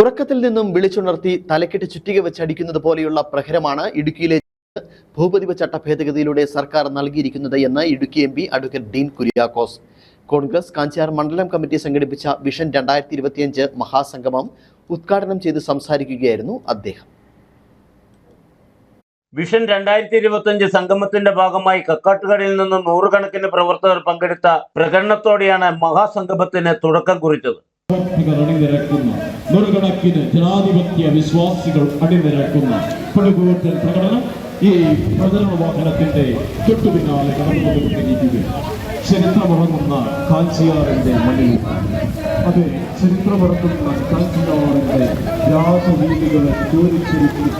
ഉറക്കത്തിൽ നിന്നും വിളിച്ചുണർത്തി തലക്കെട്ട് ചുറ്റിക വെച്ചടിക്കുന്നത് പോലെയുള്ള പ്രഹരമാണ് ഇടുക്കിയിലെ ഭൂപതിവ ചട്ട ഭേദഗതിയിലൂടെ സർക്കാർ നൽകിയിരിക്കുന്നത് എന്ന് Idukki M P advocate Dean Kuriakose. Congress Kanchiyar മണ്ഡലം കമ്മിറ്റി സംഘടിപ്പിച്ച വിഷൻ രണ്ടായിരത്തി ഇരുപത്തിയഞ്ച് മഹാസംഗമം ഉദ്ഘാടനം ചെയ്ത് സംസാരിക്കുകയായിരുന്നു അദ്ദേഹം. വിഷൻ രണ്ടായിരത്തി ഇരുപത്തിയഞ്ച് സംഗമത്തിന്റെ ഭാഗമായി കക്കാട്ടുകടയിൽ നിന്ന് നൂറുകണക്കിന് പ്രവർത്തകർ പങ്കെടുത്ത പ്രകടനത്തോടെയാണ് മഹാസംഗമത്തിന് തുടക്കം കുറിച്ചത്. അണിനിരക്കുന്ന നൂറുകണക്കിന് ജനാധിപത്യ വിശ്വാസികൾ അണിനിരക്കുന്ന പടുകൂട്ടൽ പ്രകടനം ഈ പ്രചരണ വാഹനത്തിന്റെ തൊട്ടുപിന്നാലെ കടന്നുകൊണ്ടിരിക്കുകയാണ്. ചരിത്രമുറങ്ങുന്ന കാഞ്ചിയാറിന്റെ മണ്ണിൽ. അതെ ചരിത്രമുറങ്ങുന്ന കാഞ്ചിയാറിന്റെ രാസവീതികളെ ചോദിച്ചിരിക്കുന്നു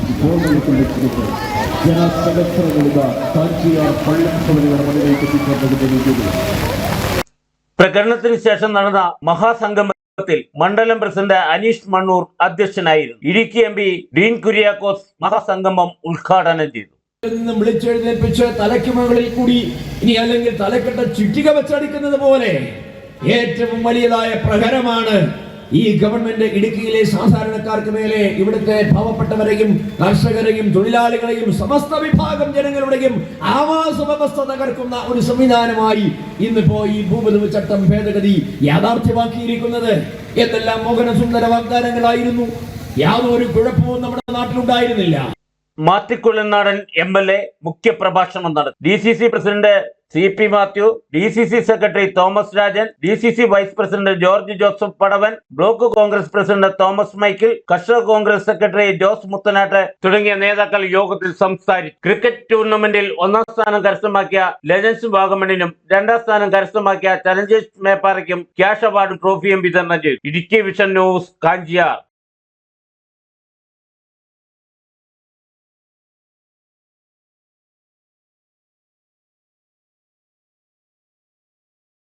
ജനസഹസ്രങ്ങളുക കാഞ്ചിയാർ പള്ളിയുടെ എത്തിക്കൊണ്ടിരിക്കുകയാണ് പ്രകടനത്തിന് ശേഷം നടന്ന മഹാസംഗമത്തിൽ മണ്ഡലം പ്രസിഡന്റ് അനീഷ് മണ്ണൂർ അധ്യക്ഷനായിരുന്നു. ഇടുക്കി എം പി ഡീൻ കുര്യാക്കോസ് മഹാസംഗമം ഉദ്ഘാടനം ചെയ്തു. വിളിച്ചെഴുന്നേൽപ്പിച്ച് തലയ്ക്ക് മുകളിൽ കൂടി ഇനി അല്ലെങ്കിൽ തലക്കെട്ട ചുറ്റിക വെച്ചടിക്കുന്നത് പോലെ ഏറ്റവും വലിയതായ പ്രഹരമാണ് ഈ ഗവൺമെന്റ് ഇടുക്കിയിലെ സാധാരണക്കാർക്ക് മേലെ ഇവിടുത്തെ പാവപ്പെട്ടവരെയും കർഷകരെയും തൊഴിലാളികളെയും സമസ്ത വിഭാഗം ജനങ്ങളുടെയും ആവാസ വ്യവസ്ഥ തകർക്കുന്ന ഒരു സംവിധാനമായി ഇന്നിപ്പോ ഈ ഭൂപതിവ് ചട്ടം ഭേദഗതി യാഥാർത്ഥ്യമാക്കിയിരിക്കുന്നത്. എന്തെല്ലാം മോഹനസുന്ദര വാഗ്ദാനങ്ങളായിരുന്നു? യാതൊരു കുഴപ്പവും നമ്മുടെ നാട്ടിലുണ്ടായിരുന്നില്ല. മാത്തിക്കുള്ളനാടൻ എം എൽ എ മുഖ്യപ്രഭാഷണം നടത്തി. D C C president C P Mathew D C C secretary Thomas Rajan D C C vice president George Joseph Padavan block Congress president Thomas Michael കർഷക കോൺഗ്രസ് സെക്രട്ടറി ജോസ് മുത്തനാട്ട് തുടങ്ങിയ നേതാക്കൾ യോഗത്തിൽ സംസാരിച്ചു ക്രിക്കറ്റ് ടൂർണമെന്റിൽ ഒന്നാം സ്ഥാനം കരസ്ഥമാക്കിയ ലെജൻസ് വാഗമണിനും രണ്ടാം സ്ഥാനം കരസ്ഥമാക്കിയ ചലഞ്ചേഴ്സ് മേപ്പാറയ്ക്കും ക്യാഷ് അവാർഡ് ട്രോഫിയും വിതരണം ചെയ്തു. Idukki vision news Kanchiyar.